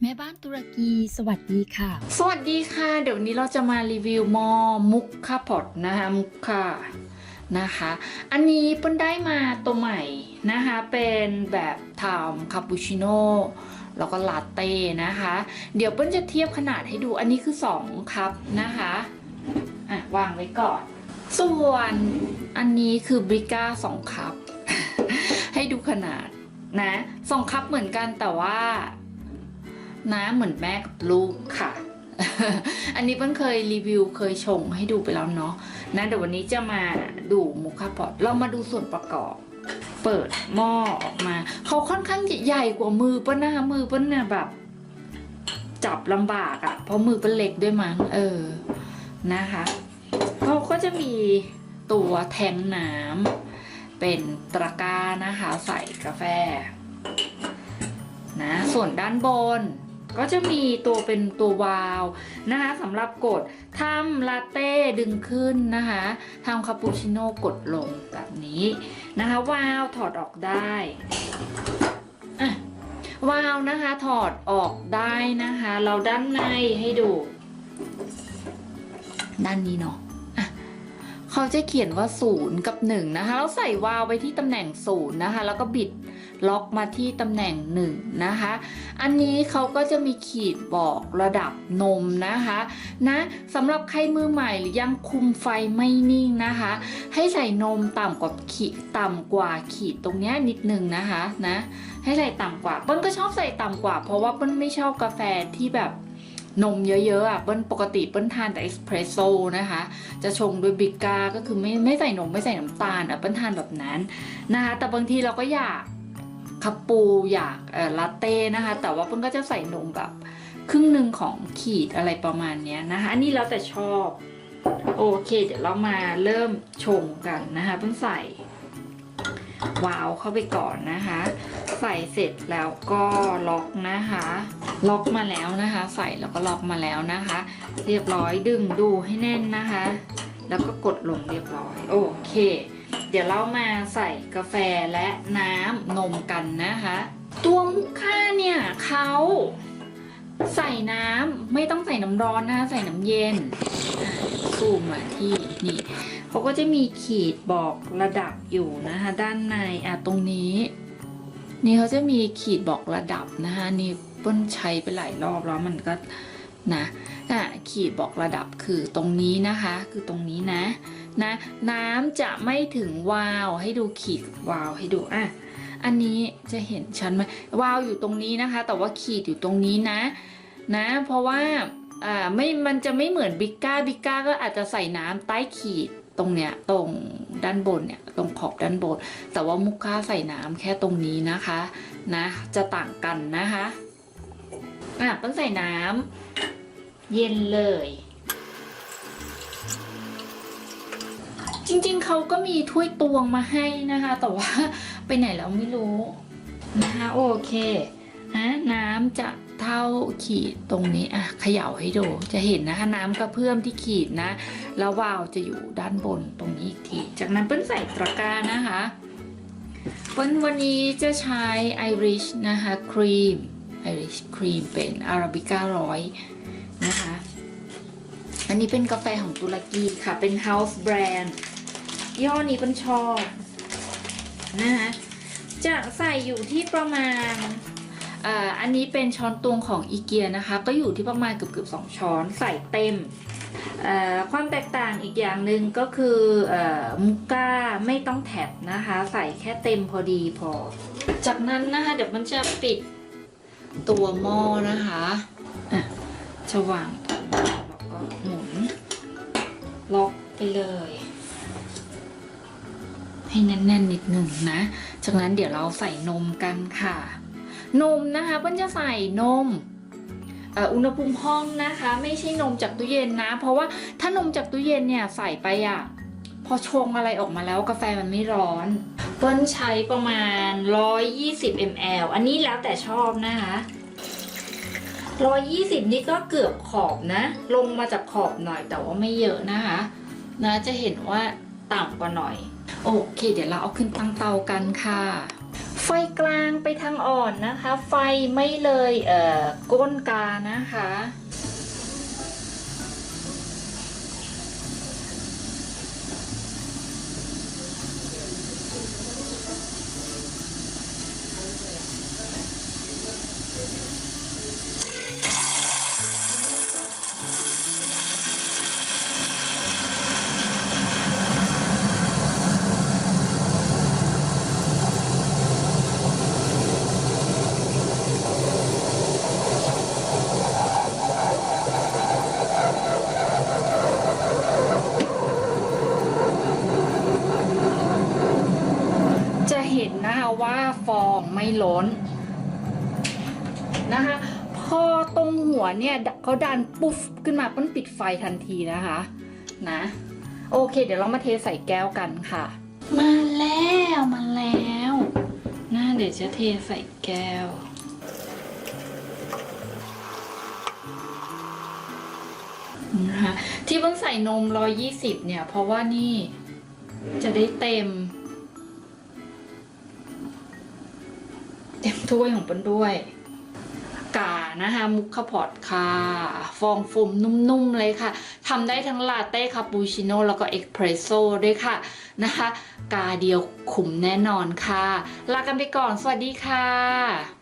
แม่บ้านตุรกีสวัสดีค่ะ สวัสดีค่ะ เดี๋ยววันนี้เราจะมารีวิวมอมุกคาพอตนะคะมุกค่านะคะ อันนี้เปิ้ลได้มาตัวใหม่นะคะ เป็นแบบทำคาปูชิโน่แล้วก็ลาเต้นะคะ เดี๋ยวเปิ้ลจะเทียบขนาดให้ดูอันนี้คือ 2คัพนะคะอะวางไว้ก่อน ส่วนอันนี้คือบริก้า2คัพ ให้ดูขนาดนะสองคัพเหมือนกันแต่ว่าน้ำเหมือนแม่กับลูกค่ะ อันนี้เพิ่งเคยรีวิวเคยชงให้ดูไปแล้วเนาะนะเดี๋ยววันนี้จะมาดูมุคาพอตเรามาดูส่วนประกอบ เปิดหม้อออกมา เขาค่อนข้างใหญ่กว่ามือป้นนะคะมือป้นเนี่ยแบบ จับลำบากอะ่ะ เพราะมือเป็นเหล็กด้วยมั้งเออนะคะเขาก็จะมีตัวแทงน้ำ เป็นตะกร้านะคะ ใส่กาแฟนะส่วนด้านบนก็จะมีตัวเป็นตัววาล์วนะคะสำหรับกดทำลาเต้ดึงขึ้นนะคะทำคาปูชิโน่กดลงแบบนี้นะคะวาล์วถอดออกได้วาล์วนะคะถอดออกได้นะคะ เราด้านในให้ดู ด้านนี้เนาะ เขาจะเขียนว่าศูนย์กับหนึ่งนะคะแล้วใส่วาล์วไปที่ตำแหน่งศูนะคะ แล้วก็บิดล็อกมาที่ตำแหน่งหนึ่งนะคะ อันนี้เขาก็จะมีขีดบอกระดับนมนะคะนะสำหรับใครมือใหม่หรือยังคุมไฟไม่นิ่งนะคะ ให้ใส่นมต่ำกว่าขีดต่ำกว่าขีดตรงนี้นิดนึงนะคะนะให้ใส่ต่ำกว่าเปิ้ลก็ชอบใส่ต่ำกว่า เพราะว่าเปิ้ลไม่ชอบกาแฟที่แบบ นมเยอะๆอะเปิ้ลปกติเปิ้ลทานแต่เอสเพรสโซ่นะคะ จะชงด้วยบิกาก็คือไม่ไม่ใส่นมไม่ใส่น้ำตาลอะเปิ้ลทานแบบนั้นนะคะแต่บางทีเราก็อยากคาปูอยากเอ่อลาเต้นะคะ แต่ว่าเพิ่นก็จะใส่นมแบบครึ่งหนึ่งของขีดอะไรประมาณเนี้ยนะคะ อันนี้แล้วแต่ชอบ โอเคเดี๋ยวเรามาเริ่มชงกันนะคะเพิ่งใส่วาล์วเข้าไปก่อนนะคะ ใส่เสร็จแล้วก็ล็อกนะคะ ล็อกมาแล้วนะคะ ใส่แล้วก็ล็อกมาแล้วนะคะ เรียบร้อยดึงดูให้แน่นนะคะ แล้วก็กดลงเรียบร้อยโอเค เดี๋ยวเรามาใส่กาแฟและน้ำนมกันนะคะ ตัวมุกค่าเนี่ยเขาใส่น้ำไม่ต้องใส่น้ำร้อนนะคะใส่น้ำเย็นอะซูมมาที่นี่เขาก็จะมีขีดบอกระดับอยู่นะคะ ด้านในอะตรงนี้ นี่เขาจะมีขีดบอกระดับนะคะนี่ เปิ้ลใช้ไปหลายรอบแล้วมันก็นะอะขีดบอกระดับคือตรงนี้นะคะ คือตรงนี้นะนะน้ำจะไม่ถึงวาล์วให้ดูขีดวาล์วให้ดูอะอันนี้จะเห็นชันไหมวาล์วอยู่ตรงนี้นะคะ แต่ว่าขีดอยู่ตรงนี้นะ นะ เพราะว่าอ่าไม่มันจะไม่เหมือนบิก้าบิก้าก็อาจจะใส่น้ำใต้ขีดตรงเนี้ยตรงด้านบนเนี่ยตรงขอบด้านบน แต่ว่ามุกค่าใส่น้ำแค่ตรงนี้นะคะนะ จะต่างกันนะคะ อะต้องใส่น้ำเย็นเลย จริงๆเขาก็มีถ้วยตวงมาให้นะคะ แต่ว่าไปไหนแล้วไม่รู้นะคะโอเคนะน้ำจะเท่าขีดตรงนี้อะเขย่าให้ดู จะเห็นนะคะน้ำกระเพื่อมที่ขีดนะ แล้ววาล์วจะอยู่ด้านบนตรงนี้อีกที จากนั้นเปิ้ลใส่ตะกร้านะคะเปิ้ลวันนี้จะใช้ไอริชนะคะครีม ไอริชครีมเป็นอาราบิก้าร้อยนะคะ อันนี้เป็นกาแฟของตุรกีค่ะ เป็น House Brand ยี่ห้อนี้เป็นชอบนะคะจะใส่อยู่ที่ประมาณอันนี้เป็นช้อนตวงของอีเกียนะคะ ก็อยู่ที่ประมาณเกือบเกือบสองช้อนใส่เต็ม ความแตกต่างอีกอย่างหนึ่งก็คืออมุก้าไม่ต้องแท็บนะคะ ใส่แค่เต็มพอดีพอ จากนั้นนะคะเดี๋ยวมันจะปิด ตัวหม้อนะคะอะจะวางตรงนี้แล้วก็หมุนล็อกไปเลย ให้แน่นๆนิดหนึ่งนะ จากนั้นเดี๋ยวเราใส่นมกันค่ะ นมนะคะเปิ้ลจะใส่นมเอ่ออุณหภูมิห้องนะคะ ไม่ใช่นมจากตู้เย็นนะ เพราะว่าถ้านมจากตู้เย็นเนี่ยใส่ไปอะพอชงอะไรออกมาแล้วกาแฟมันไม่ร้อน เปิ้ลใช้ประมาณ 120 ml อันนี้แล้วแต่ชอบนะคะ120 นี่ก็เกือบขอบนะ ลงมาจากขอบหน่อยแต่ว่าไม่เยอะนะคะนะจะเห็นว่าต่ำกว่าหน่อย โอเค เดี๋ยวเราเอาขึ้นตั้งเตากันค่ะ ไฟกลางไปทางอ่อนนะคะ ไฟไม่เลยเอ่อก้นกานะคะ ว่าฟองไม่ล้นนะคะพอตรงหัวเนี่ยเขาดันปุ๊บขึ้นมาป้นปิดไฟทันทีนะคะนะโอเค เดี๋ยวเรามาเทใส่แก้วกันค่ะ มาแล้วมาแล้วนะเดี๋ยวจะเทใส่แก้วนะคะที่เพิ่งใส่นม 120 เนี่ย เพราะว่านี่จะได้เต็ม ถ้วยของเปิ้ลด้วยกานะคะมุกคาพอดค่ะ ฟองโฟมนุ่มๆเลยค่ะทำได้ทั้งลาเต้คาปูชิโน่แล้วก็เอ็กเพรสโซ่ด้วยค่ะนะคะ กาเดียวขุมแน่นอนค่ะ ลากันไปก่อน สวัสดีค่ะ